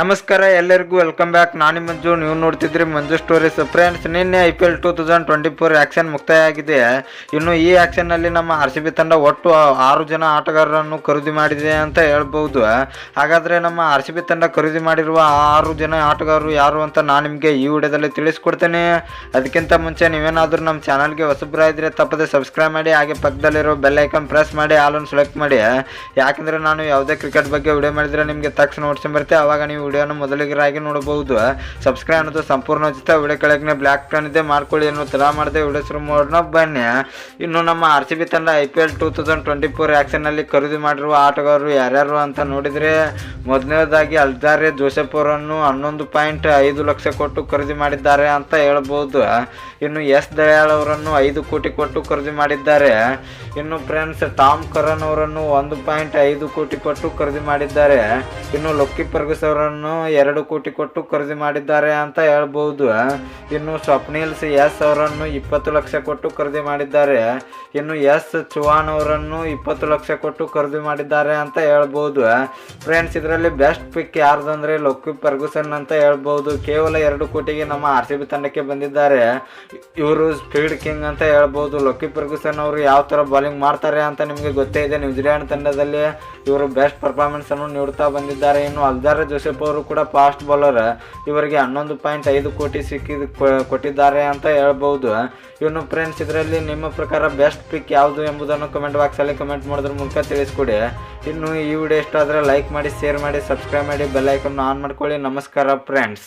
ನಮಸ್ಕಾರ, ಎಲ್ಲರಿಗೂ welcome back ನಾನು ಮಂಜು ನೀವು ನೋಡ್ತಿದ್ರಿ ಮಂಜು ಸ್ಟೋರೀಸ್ ಫ್ರೆಂಡ್ಸ್ ನಿನ್ನೆ I P L two thousand twenty four auction ಮುಕ್ತಾಯ ಆಗಿದೆ ಇನ್ನು ಈ ಆ್ಯಕ್ಷನ್ನಲ್ಲಿ ನಮ್ಮ ಆರ್ ಸಿ ಬಿ ತಂಡ ಒಟ್ಟು ಆರು ಜನ ಆಟಗಾರರನ್ನು ಖರೀದಿ ಮಾಡಿದೆ ಅಂತ ಹೇಳ್ಬೋದು. ಹಾಗಾದರೆ ನಮ್ಮ ಆರ್ ಸಿ ಬಿ ತಂಡ ಖರೀದಿ ಮಾಡಿರುವ ಆರು ಜನ ಆಟಗಾರರು ಯಾರು ಅಂತ ನಾನು ನಿಮಗೆ ಈ ವಿಡಿಯೋದಲ್ಲಿ ತಿಳಿಸ್ಕೊಡ್ತೇನೆ. ಅದಕ್ಕಿಂತ ಮುಂಚೆ ನೀವೇನಾದರೂ ನಮ್ಮ ಚಾನಲ್ಗೆ ಇದ್ದರೆ ತಪ್ಪದೆ ಸಬ್ಸ್ಕ್ರೈಬ್ ಮಾಡಿ, ಹಾಗೆ ಪಕ್ಕದಲ್ಲಿರೋ ಬೆಲ್ ಐಕನ್ ಪ್ರೆಸ್ ಮಾಡಿ ಆಲನ್ನು ಸೆಲೆಕ್ಟ್ ಮಾಡಿ. ಯಾಕಂದ್ರೆ ನಾನು ಯಾವುದೇ ಕ್ರಿಕೆಟ್ ಬಗ್ಗೆ ವಿಡಿಯೋ ಮಾಡಿದರೆ ನಿಮಗೆ ತಕ್ಷಣ ನೋಡ್ಸ್ಕೊಂಡ್ ಬರುತ್ತೆ. ಅವಾಗ ನೀವು ವಿಡಿಯೋನ ಮೊದಲಿಗರಾಗಿ ನೋಡಬಹುದು. ಸಬ್ಸ್ಕ್ರೈಬ್ ಅನ್ನೋದು ಸಂಪೂರ್ಣ ಉಚಿತ. ವಿಡಿಯೋ ಕೆಳಗೆ ಬ್ಲ್ಯಾಕ್ ಟನ್ ಇದೆ. ಮಾಡ್ಕೊಳ್ಳಿ ಅನ್ನೋ ತರ ಮಾಡಿದೆ ವಿಡಿಯೋ ಶುರು ಮಾಡೋಣ. ಬನ್ನಿ. ಇನ್ನು ನಮ್ಮ ಆರ್ ಸಿ ಬಿ ತಂಡ I P L two thousand twenty four ಆ್ಯಕ್ಷನ್ನಲ್ಲಿ ಖರೀದಿ ಮಾಡಿರುವ ಆಟಗಾರರು ಯಾರ್ಯಾರು ಅಂತ ನೋಡಿದರೆ, ಮೊದಲನೇದಾಗಿ ಅಲ್ದಾರೆ ಜೋಸೆಫ್ ಅವರನ್ನು ಹನ್ನೊಂದು ಪಾಯಿಂಟ್ ಐದು ಲಕ್ಷ ಕೊಟ್ಟು ಖರೀದಿ ಮಾಡಿದ್ದಾರೆ ಅಂತ ಹೇಳ್ಬೋದು. ಇನ್ನು ಎಸ್ ದಯಾಳ್ ಅವರನ್ನು ಐದು ಕೋಟಿ ಕೊಟ್ಟು ಖರೀದಿ ಮಾಡಿದ್ದಾರೆ. ಇನ್ನು ಫ್ರೆಂಡ್ಸ್ ಟಾಮ್ ಕರನ್ ಅವರನ್ನು ಒಂದು ಪಾಯಿಂಟ್ ಐದು ಕೋಟಿ ಕೊಟ್ಟು ಖರೀದಿ ಮಾಡಿದ್ದಾರೆ. ಇನ್ನು ಲೊಕ್ಕಿ ಪರ್ಗಸ್ ಅವರನ್ನು ಎರಡು ಕೋಟಿ ಕೊಟ್ಟು ಖರೀದಿ ಮಾಡಿದ್ದಾರೆ ಅಂತ ಹೇಳ್ಬೋದು. ಇನ್ನು ಸ್ವಪ್ನಿಲ್ಸ್ ಎಸ್ ಅವರನ್ನು ಇಪ್ಪತ್ತು ಲಕ್ಷ ಕೊಟ್ಟು ಖರೀದಿ ಮಾಡಿದ್ದಾರೆ. ಇನ್ನು ಎಸ್ ಚುವಾನ್ ಅವರನ್ನು ಇಪ್ಪತ್ತು ಲಕ್ಷ ಕೊಟ್ಟು ಖರೀದಿ ಮಾಡಿದ್ದಾರೆ ಅಂತ ಹೇಳ್ಬೋದು. ಫ್ರೆಂಡ್ಸ್, ಇದರಲ್ಲಿ ಬೆಸ್ಟ್ ಪಿಕ್ ಯಾರ್ದು ಅಂದರೆ ಲೊಕ್ಕಿ ಪರ್ಗುಸನ್ ಅಂತ ಹೇಳ್ಬೋದು. ಕೇವಲ ಎರಡು ಕೋಟಿಗೆ ನಮ್ಮ ಆರ್ ಸಿ ಬಿ ತಂಡಕ್ಕೆ ಬಂದಿದ್ದಾರೆ. ಇವರು ಸ್ಪೀಡ್ ಕಿಂಗ್ ಅಂತ ಹೇಳ್ಬೋದು. ಲೊಕ್ಕಿ ಫರ್ಗುಸನ್ ಅವರು ಯಾವ ಥರ ಬಾಲಿಂಗ್ ಮಾಡ್ತಾರೆ ಅಂತ ನಿಮಗೆ ಗೊತ್ತೇ ಇದೆ. ನ್ಯೂಜಿಲ್ಯಾಂಡ್ ತಂಡದಲ್ಲಿ ಇವರು ಬೆಸ್ಟ್ ಪರ್ಫಾರ್ಮೆನ್ಸ್ ಅನ್ನು ನೀಡುತ್ತಾ ಬಂದಿದ್ದಾರೆ. ಇನ್ನು ಅಲ್ದಾರ ಜೋಸೆಫ್ ಅವರು ಕೂಡ ಫಾಸ್ಟ್ ಬೌಲರ್ ಇವರಿಗೆ ಹನ್ನೊಂದು ಪಾಯಿಂಟ್ ಐದು ಕೋಟಿ ಸಿಕ್ಕಿದ ಕೊಟ್ಟಿದ್ದಾರೆ ಅಂತ ಹೇಳ್ಬೋದು. ಇವನು ಫ್ರೆಂಡ್ಸ್ ಇದರಲ್ಲಿ ನಿಮ್ಮ ಪ್ರಕಾರ ಬೆಸ್ಟ್ ಪಿಕ್ ಯಾವುದು ಎಂಬುದನ್ನು ಕಮೆಂಟ್ ಬಾಕ್ಸಲ್ಲಿ ಕಮೆಂಟ್ ಮಾಡೋದ್ರ ಮೂಲಕ ತಿಳಿಸ್ಕೊಡಿ. ಇನ್ನು ಈ ವಿಡಿಯೋ ಇಷ್ಟ ಆದರೆ ಲೈಕ್ ಮಾಡಿ ಶೇರ್ ಮಾಡಿ ಸಬ್ಸ್ಕ್ರೈಬ್ ಮಾಡಿ ಬೆಲ್ಲೈಕನ್ನು ಆನ್ ಮಾಡ್ಕೊಳ್ಳಿ. ನಮಸ್ಕಾರ ಫ್ರೆಂಡ್ಸ್